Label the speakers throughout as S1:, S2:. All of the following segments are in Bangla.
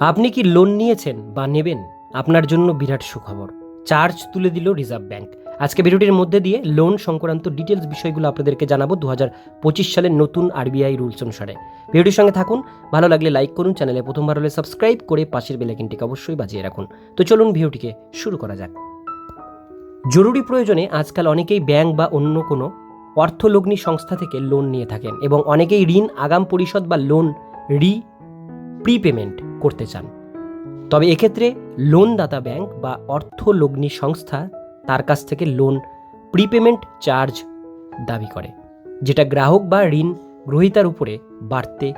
S1: আপনি কি লোন নিয়েছেন বা নেবেন? আপনার জন্য বিরাট সুখবর। চার্জ তুলে দিল রিজার্ভ ব্যাংক আজকে ভিডিওটির মধ্যে দিয়ে লোন সংক্রান্ত ডিটেলস বিষয়গুলো আপনাদেরকে জানাব দু পঁচিশ সালের নতুন আরবিআই রুলস অনুসারে। ভিডিওটির সঙ্গে থাকুন, ভালো লাগলে লাইক করুন চ্যানেলে প্রথমবার হলে সাবস্ক্রাইব করে পাশের বেলাইকিনটিকে অবশ্যই বাজিয়ে রাখুন। তো চলুন ভিডিওটিকে শুরু করা যাক। জরুরি প্রয়োজনে আজকাল অনেকেই ব্যাংক বা অন্য কোনো অর্থলগ্নি সংস্থা থেকে লোন নিয়ে থাকেন এবং অনেকেই ঋণ, আগাম পরিশোধ বা লোন রি প্রিপেমেন্ট করতে চান। তবে এক্ষেত্রে লোনদাতা ব্যাংক বা অর্থ লগ্নি সংস্থা তার কাছ থেকে লোন প্রিপেমেন্ট চার্জ দাবি করে, যেটা গ্রাহক বা ঋণ গ্রহীতার উপরে বাড়তে,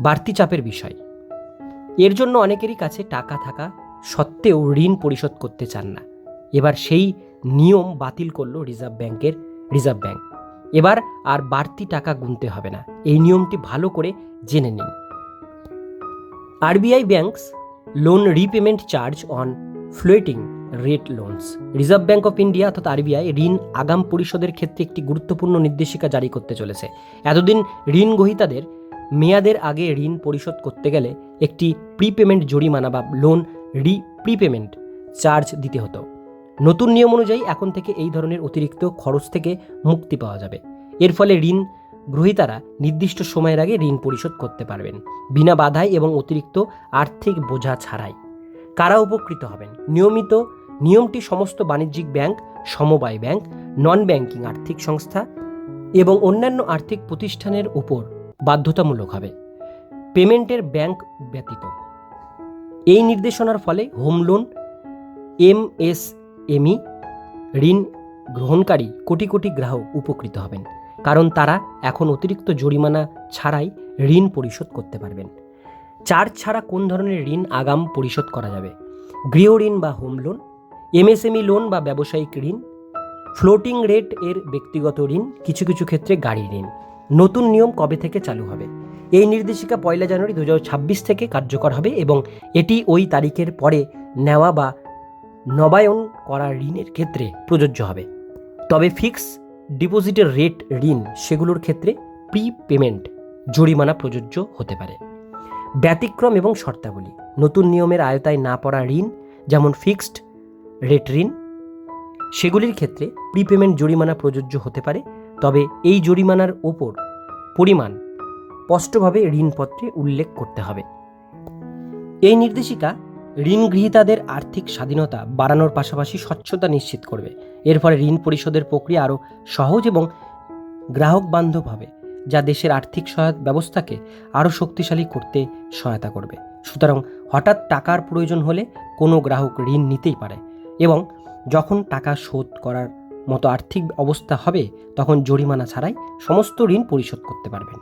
S1: বাড়তি চাপের বিষয়। এর জন্য অনেকেরই কাছে টাকা থাকা সত্ত্বেও ঋণ পরিশোধ করতে চান না। এবার সেই নিয়ম বাতিল করল রিজার্ভ ব্যাংকের রিজার্ভ ব্যাংক। এবার আর বাড়তি টাকা গুনতে হবে না। এই নিয়মটি ভালো করে জেনে নিন। RBI banks loan repayment charge on floating rate loans reserve bank of India অর্থাৎ আরবিআই ঋণ আগাম পরিশোধের ক্ষেত্রে একটি গুরুত্বপূর্ণ নির্দেশিকা জারি করতে চলেছে। এতদিন ঋণ গ্রহীতাদের মেয়াদের আগে ঋণ পরিশোধ করতে গেলে একটি প্রিপেমেন্ট জরিমানা বা লোন রি প্রিপেমেন্ট চার্জ দিতে হতো। নতুন নিয়ম অনুযায়ী এখন থেকে এই ধরনের অতিরিক্ত খরচ থেকে মুক্তি পাওয়া যাবে। এর ফলে ঋণ গ্রহীতারা নির্দিষ্ট সময়ের আগে ঋণ পরিশোধ করতে পারবেন, বিনা বাধায় এবং অতিরিক্ত আর্থিক বোঝা ছাড়াই। কারা উপকৃত হবেন? নিয়মিত নিয়মটি সমস্ত বাণিজ্যিক ব্যাংক, সমবায় ব্যাংক নন ব্যাংকিং আর্থিক সংস্থা এবং অন্যান্য আর্থিক প্রতিষ্ঠানের উপর বাধ্যতামূলক হবে। পেমেন্টের ব্যাংক ব্যতীত। এই নির্দেশনার ফলে home loan, M S ME ঋণ গ্রহণকারী কোটি কোটি গ্রাহক উপকৃত হবেন। কারণ তারা এখন অতিরিক্ত জরিমানা ছাড়াই ঋণ পরিশোধ করতে পারবেন। চার্জ ছাড়া কোন ধরনের ঋণ আগাম পরিশোধ করা যাবে? গৃহ ঋণ বা হোম লোন, এমএসএমই লোন বা ব্যবসায়িক ঋণ, ফ্লোটিং রেট এর ব্যক্তিগত ঋণ, কিছু কিছু ক্ষেত্রে গাড়ি ঋণ। নতুন নিয়ম কবে থেকে চালু হবে? এই নির্দেশিকা পয়লা জানুয়ারি দু হাজার ছাব্বিশ থেকে কার্যকর হবে এবং এটি ওই তারিখের পরে নেওয়া বা নবায়ন করা ঋণের ক্ষেত্রে প্রযোজ্য হবে। তবে ফিক্স ডিপোজিটের রেট, ঋণ সেগুলোর ক্ষেত্রে প্রি পেমেন্ট জরিমানা প্রযোজ্য হতে পারে। ব্যতিক্রম এবং শর্তাবলী, নতুন নিয়মের আয়তায় না পড়া ঋণ, যেমন ফিক্সড রেট ঋণ, সেগুলির ক্ষেত্রে প্রিপেমেন্ট জরিমানা প্রযোজ্য হতে পারে। তবে এই জরিমানার ওপর পরিমাণ স্পষ্টভাবে ঋণপত্রে উল্লেখ করতে হবে। এই নির্দেশিকা ঋণ গ্রহীতাদের আর্থিক স্বাধীনতা বাড়ানোর পাশাপাশি স্বচ্ছতা নিশ্চিত করবে। এর ফলে ঋণ পরিশোধের প্রক্রিয়া আরও সহজ এবং গ্রাহক বান্ধব হবে, যা দেশের আর্থিক সহায়তা ব্যবস্থাকে আরও শক্তিশালী করতে সহায়তা করবে। সুতরাং হঠাৎ টাকার প্রয়োজন হলে কোনো গ্রাহক ঋণ নিতেই পারে এবং যখন টাকা শোধ করার মতো আর্থিক অবস্থা হবে, তখন জরিমানা ছাড়াই সমস্ত ঋণ পরিশোধ করতে পারবেন।